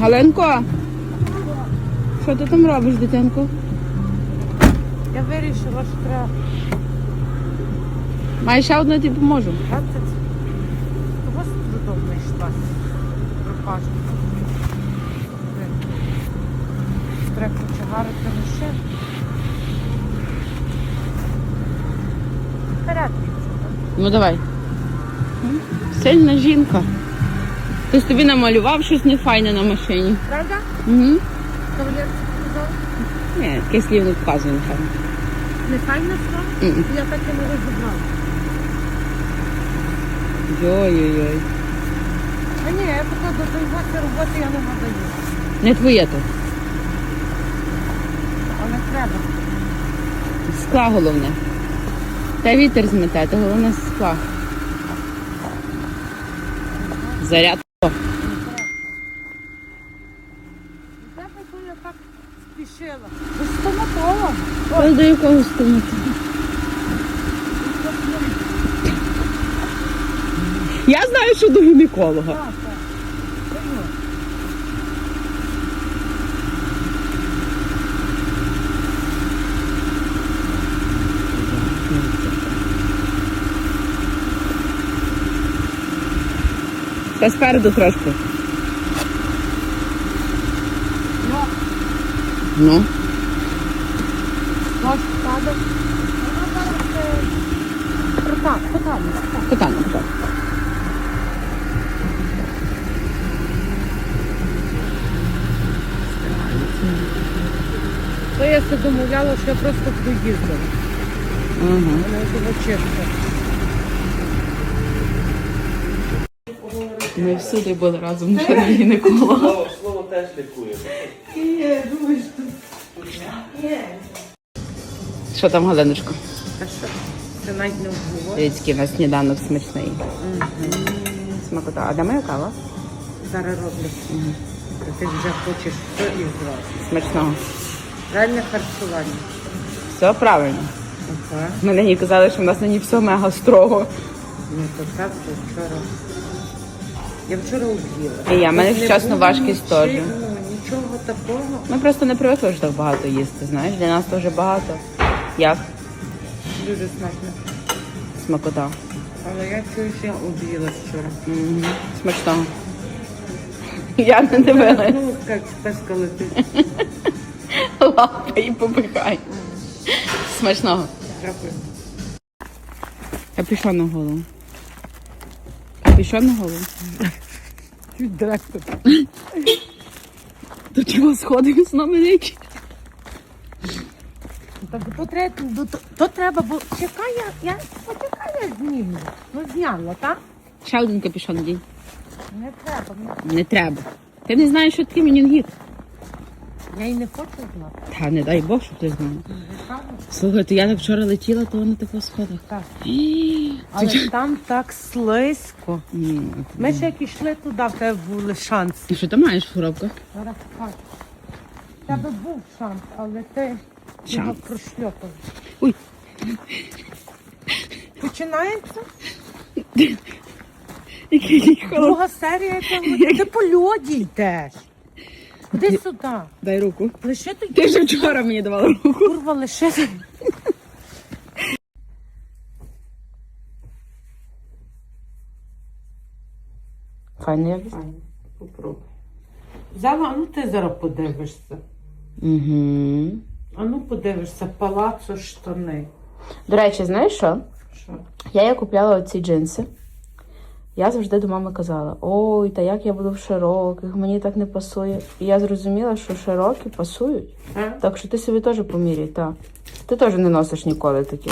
Галенко, що ти там робиш, дитинку? Я вирішила, що треба Маю ще одну, я тобі поможу. 20. Того з трудом знайшла. Пропажу. Треба почагарити лише. Вперед. Ну давай. Сильна жінка. Хтось тобі намалював щось нефайне на машині. Правда? Угу. Кавалерці сказав? Ні, таке слів не вказує, напевно. Не файно що? Мгм. Я так і не розібрала. Йой-йой-йой. А ні, я поки до займатися роботи я не надаю. Не твоє то. Але треба. Скла головне. Та вітер змете, то головне скла. Заряд. Я би я так спішила. До стоматолога. Ой, до якого стомати? Я знаю, що до гінеколога. Так, так. Прийму. Та спереду трошки. Ну, Ну. дощ падає. Вона зараз е, так, питання. Питання, питання. То я себе домовляла, що я просто буду їздила. Ага. Вона було чесно. Ми всюди були разом до гінеколога. Слово, слово теж лікує. Що там, Галиночко? А що? Це навіть не вбуло. Дивіться, у нас сніданок смачний. Смакота. А де моя кава? Зараз роблю. А Ти вже хочеш все і зразу. Смачного. Реальне харчування. Все правильно. Ага. Ми нині казали, що в нас нині все мега строго. Ну то так, то вчора. Я вчора об'їла. І я, в мене вчасно важкість нічого, теж. Нічого такого. Ми просто не привикли що так багато їсти, знаєш, для нас теж багато. Як Дуже смачно. смакота. Але я чую, що я об'їла вчора. Мгм. Смачного. Я не дивилась. Ну, як пташка летить. Лапа і попихай. Смачного. Дякую. Капюшон на голову. Капюшон на голову. Чуть директор. До чого сходив з нами річ? Так, то треба, то, то треба, бо чекай, я, я почекай, я знімлю. Ну, зняла, так? Ще один капюшон дій. Не треба. ну, Не треба. Ти не знаєш, що таке менінгіт. Я й не хочу знати. Та не дай Бог, щоб ти знала. Слухай, то я так вчора летіла, то на таких сходах. Так. Ій, Але ти- там так слизько. М, Ми ще як йшли туди, в тебе були шанси. І що ти маєш в коробках? Зараз покажу. В тебе був шанс, але ти його Шанс. прошльопав. Ой. Починається Який друга серія. Ти, ти по льоді йдеш. Іди сюди. Дай руку. Лише ти Ти вже вчора мені давала руку. курва, лише. Файно як? Попробуй. Взяла, а ну ти зараз подивишся. Угу. А ну подивишся, палацо штани. До речі, знаєш що? Що? Я їй купляла оці джинси. Я завжди до мами казала: ой, та як я буду в широких, мені так не пасує. І я зрозуміла, що широкі пасують. А? Так що ти собі теж поміряй, так. Ти теж не носиш ніколи такі.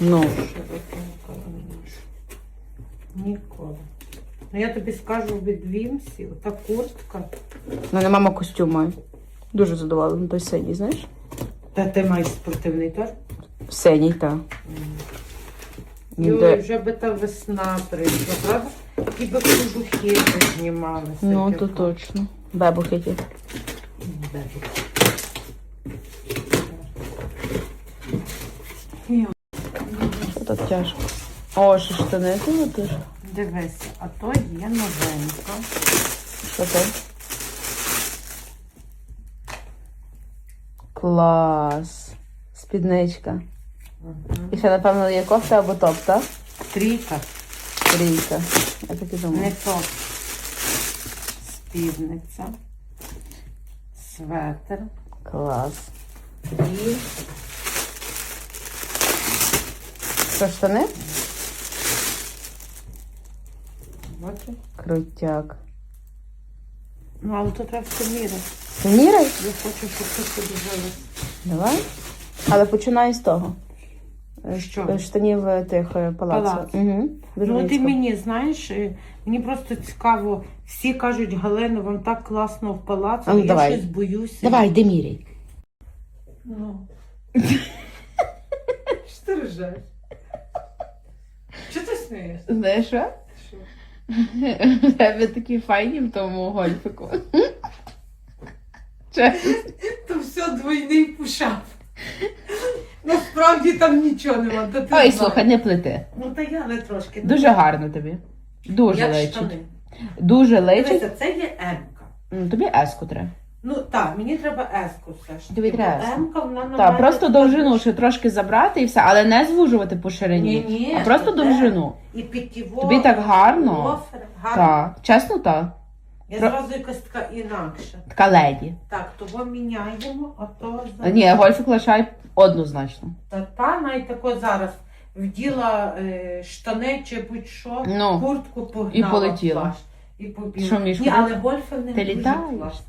Ну, Ніколи. Ну я тобі скажу від Вімсі, ота куртка. в мене мама костюм має. Дуже задоволена, той синій, знаєш? Та ти маєш спортивний теж? Синій, так. Йой, вже би та весна прийшла, правда? Ті би кожухи знімалися. Ну, то точно. Бебухи ті. Бебухи. Тут тяжко. О, що штани ти летиш? Дивися, а то є новенька. Що це? Клас. Спідничка. Угу. І ще, напевно, є кофта або топ, так? Трійка. Трійка. Я так і думаю. Не топ. Спідниця. Светр. Клас. І... Що штани? Бачиш? Крутяк. Ну, але то треба все міряти. Міряй? Я хочу, щоб ти собі жили. Давай. Але починай з того. Е, Що? Штанів е, тих е, палацу. Палацу. Угу. Ну, ти мені знаєш, е, мені просто цікаво. Всі кажуть, Галина, вам так класно в палаці, А ну, я давай. щось боюся. Давай, йди міряй. Ну. Що ти ржеш? Чого ти смієш? Знаєш що? У тебе такі файні в тому гольфику. Чесно. То все двойний пушап. Насправді там нічого нема. Та ти Ой, слухай, не плети. Ну та я але трошки. Дуже гарно тобі. Дуже Як личить. штани. Дуже личить. Дивися, це є М-ка. М, Тобі еску треба. Ну так, мені треба еску все ж. Тобі треба еску. М-ка, вона на Так, мене просто така довжину ще трошки забрати і все, але не звужувати по ширині. Ні-ні, а просто то довжину. І пітіво. Тобі так гарно. Гофер, гарно. Так, чесно, так. Я Про- зразу якась така інакша. Така леді. Так, того міняємо, а то А, Ні, гольфик лишай однозначно. Та та навіть тако зараз вділа е, штани чи будь-що, Ну, куртку погнала. і полетіла. плащ, І побігла. Що, Мішко? Ні, але гольфи не Ти дуже літаєш? класні.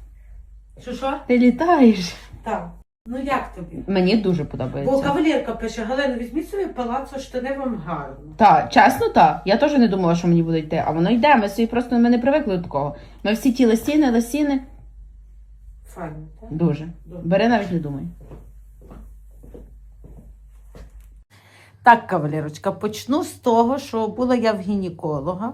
Що що? Ти літаєш. Так. Ну як тобі? Мені дуже подобається. Бо кавалерка пише, Галина, візьміть собі палацо штани вам гарно. Так, чесно, так. Я теж не думала, що мені буде йти, а воно йде. Ми собі просто ми не привикли до такого. Ми всі ті лосіни, лосіни. Файно, так? Дуже. Добре. Бери навіть не думай. Так, кавалерочка, почну з того, що була я в гінеколога.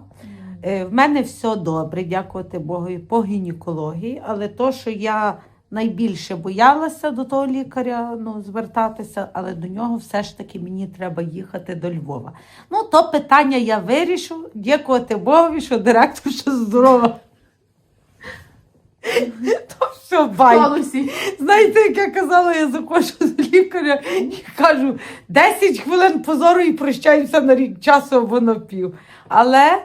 Е, В мене все добре, дякувати Богу, по гінекології, але то, що я найбільше боялася до того лікаря ну, звертатися, але до нього все ж таки мені треба їхати до Львова. Ну, то питання я вирішу. Дякувати Богові, що директор ще здорова. То все байки. Знаєте, як я казала, я заходжу до лікаря і кажу 10 хвилин позору і прощаюся на рік часу або на пів. Але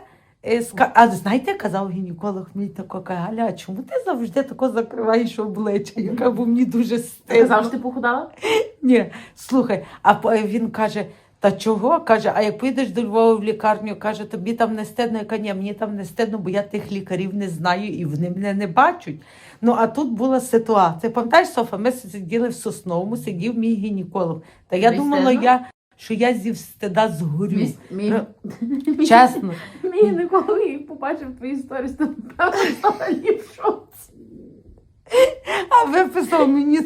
ска... а знаєте, казав гінеколог мій тако, Галя, а чому ти завжди тако закриваєш обличчя? Я кажу, бо мені дуже стидно. ти завжди похудала? Ні, слухай, а він каже. Та чого? Каже, а як поїдеш до Львова в лікарню, каже, тобі там не стидно. Я кажу, ні, мені там не стидно, бо я тих лікарів не знаю і вони мене не бачать. Ну а тут була ситуація. Пам'ятаєш, Софа, ми сиділи в Сосновому, сидів мій гінеколог. Та я Тобі думала, я, що я зі стида згорю. Мій, Чесно. мій гінеколог побачив твої сторіс, то взагалі в шоці. А виписав мені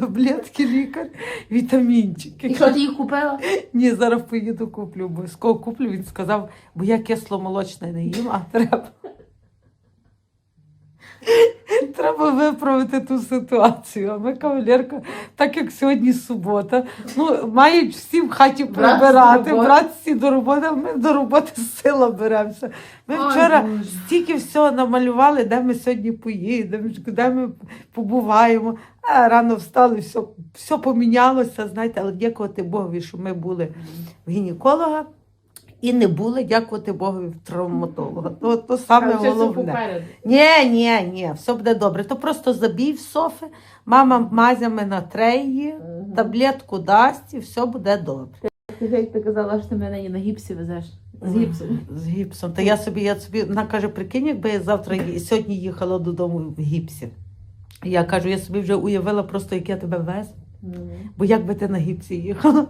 таблетки лікар, вітамінчики. І що ти їх купила? Ні, зараз поїду куплю. Обов'язково куплю. Він сказав, бо я кисломолочне не їм, а треба. Треба виправити ту ситуацію. А ми кавалерка, так як сьогодні субота, ну мають всі в хаті прибирати, роботи. до роботи, а ми до роботи з сила беремося. Ми Ой, вчора Боже. стільки всього намалювали, де ми сьогодні поїдемо, де ми побуваємо. А рано встали, все, все помінялося, знаєте, але дякувати Богові, що ми були в гінеколога і не були, дякувати Богові, травматолога. То, то саме головне. Ні, ні, ні, все буде добре. То просто забій в софи, мама мазями на треї, таблетку дасть і все буде добре. Ти як ти казала, що ти мене на гіпсі везеш. З гіпсом. З гіпсом. Та я собі, я собі, вона каже, прикинь, якби я завтра сьогодні їхала додому в гіпсі. Я кажу, я собі вже уявила просто, як я тебе вез. Бо як би ти на гіпсі їхала?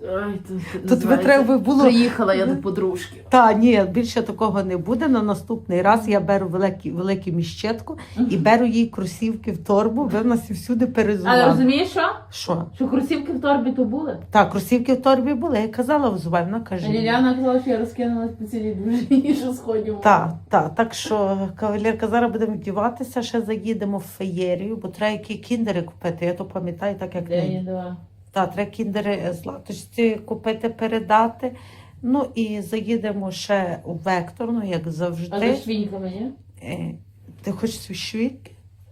Ой, то, То тебе треба було. Приїхала я до подружки. Та ні, більше такого не буде. На наступний раз я беру великі, велику міщетку і беру їй кросівки в торбу, ви в нас і всюди Але перезували. розумієш що? Що? Що кросівки в торбі то були? Так, кросівки в торбі були. Я казала взувай, вона каже. Ліляна казала, що я розкинула по цілій дружині, що сходимо. Так, так, так що кавалерка, зараз будемо вдіватися, ще заїдемо в феєрію, бо треба які кіндери купити. Я то пам'ятаю, так як День, два. Так, треба кіндери з латочці купити, передати. Ну і заїдемо ще у векторну, як А за завжди. швіньками, ні? Е, Ти хочеш свій?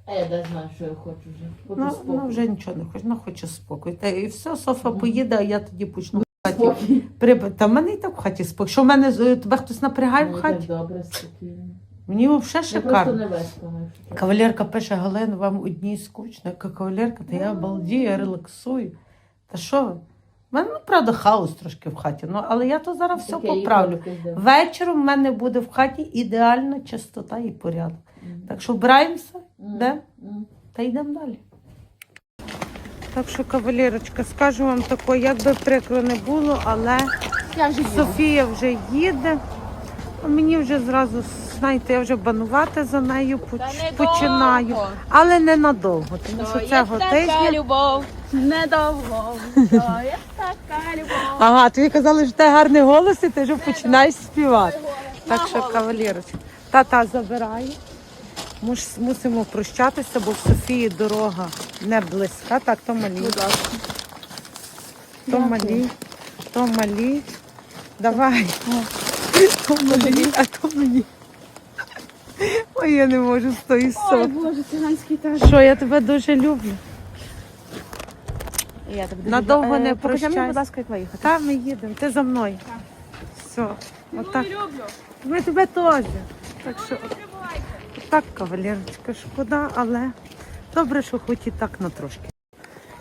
А я не знаю, що я хочу вже. Хочу Ну, спокою. ну вже нічого не хоче, ну хоче спокій. Та і все, Софа поїде, а я тоді почну. в хаті. Спокій. Та в мене і так в хаті спокій. Що в мене тебе хтось напрягає в хаті? так добре, спокійно. Мені взагалі Я просто шикарно. Кавалерка пише Галина, вам одній скучно. Яка кавалерка, та я обалдію, я релаксую. Та що ви? У мене, ну, правда, хаос трошки в хаті, ну, але я то зараз все Таке поправлю. Вечором в мене буде в хаті ідеальна чистота і порядок. Так що вбираємося? Мгм. та йдемо далі. Так що, кавалерочка, скажу вам тако, як би прикро не було, але Я вже. Софія вже їде. А Мені вже зразу, знаєте, я вже банувати за нею поч- починаю. Але ненадовго, тому що цього тижня. любов, недовго. Є така любов. Ага, тобі казали, що ти гарний голос, і ти вже починаєш співати. Так що, кавалерочка, тата забирає. Муш- Мусимо прощатися, бо в Софії дорога не близька. Так, то малі. То малі, то малі. Давай. То малі, а то мені. Ой, я не можу з тої Ой. Боже, циганський теж. Що я тебе дуже люблю. Я тебе Надовго не Покажи мені, будь ласка, як виїхати. Та ми їдемо, ти за мною. Все. Отак. люблю. Ми тебе теж. Так що так, кавалерочка, шкода, але добре, що хоч і так на трошки.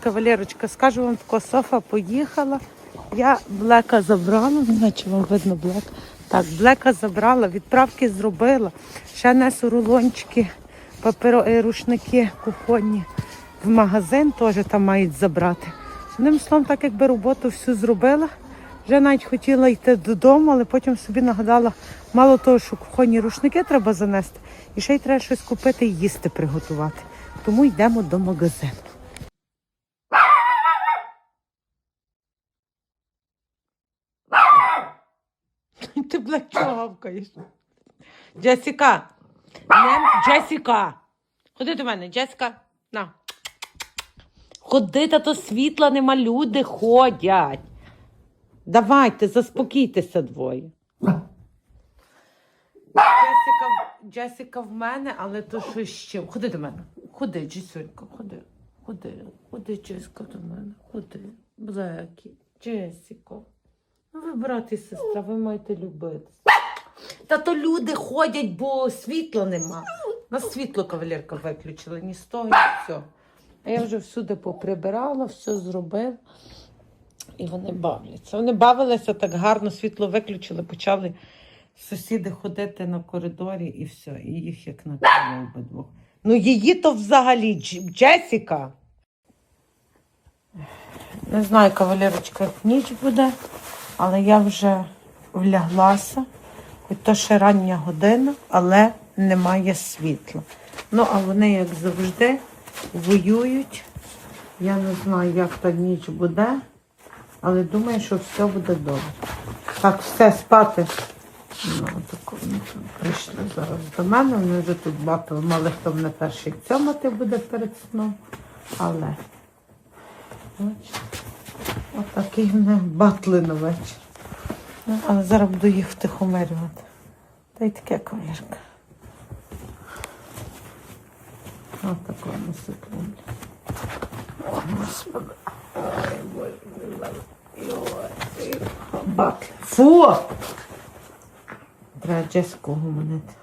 Кавалерочка, скажу вам тако, Софа поїхала. Я блека забрала, не знаю, чи вам видно блек. Так, блека забрала, відправки зробила. Ще несу рулончики, паперо, е, рушники кухонні в магазин, теж там мають забрати. Одним словом, так якби роботу всю зробила. Вже навіть хотіла йти додому, але потім собі нагадала, мало того, що кухонні рушники треба занести, і ще й треба щось купити і їсти приготувати. Тому йдемо до магазину. Ти блядь, чого? Джесіка! Джесіка! Ходи до мене, Джесіка, на. Ходи, та то світла нема, люди ходять. Давайте, заспокійтеся двоє. Джесіка, Джесіка в мене, але то що ще. Ходи до мене. Ходи, Джесюнька, ходи. Ходи, ходи, Джесіка до мене. Ходи. Блекі, Джесіко. Ну, ви брат і сестра, ви маєте любитися. Та то люди ходять, бо світла нема. На світло кавалерка виключила, ні з того, ні з цього. А я вже всюди поприбирала, все зробила. І вони бавляться. Вони бавилися так гарно, світло виключили, почали сусіди ходити на коридорі і все. І їх як накрило обидвох. Ну її то взагалі Дж- Джесіка. Не знаю, кавалерочка, як ніч буде, але я вже вляглася. Хоч то ще рання година, але немає світла. Ну, а вони, як завжди, воюють. Я не знаю, як та ніч буде, але думаю, що все буде добре. Так, все, спати. Ну, тако, ну, прийшли зараз до мене, вони вже тут бачили, мали хто мене перший цьомати буде перед сном. Але бачите, отакі в мене батли на. Ну, але зараз буду їх втихомирювати. Та й таке колірка. Ось такого на секунду. О, Господи. Ой, Боже, Ой, Батли. Фу! Треба Джесику гуманити.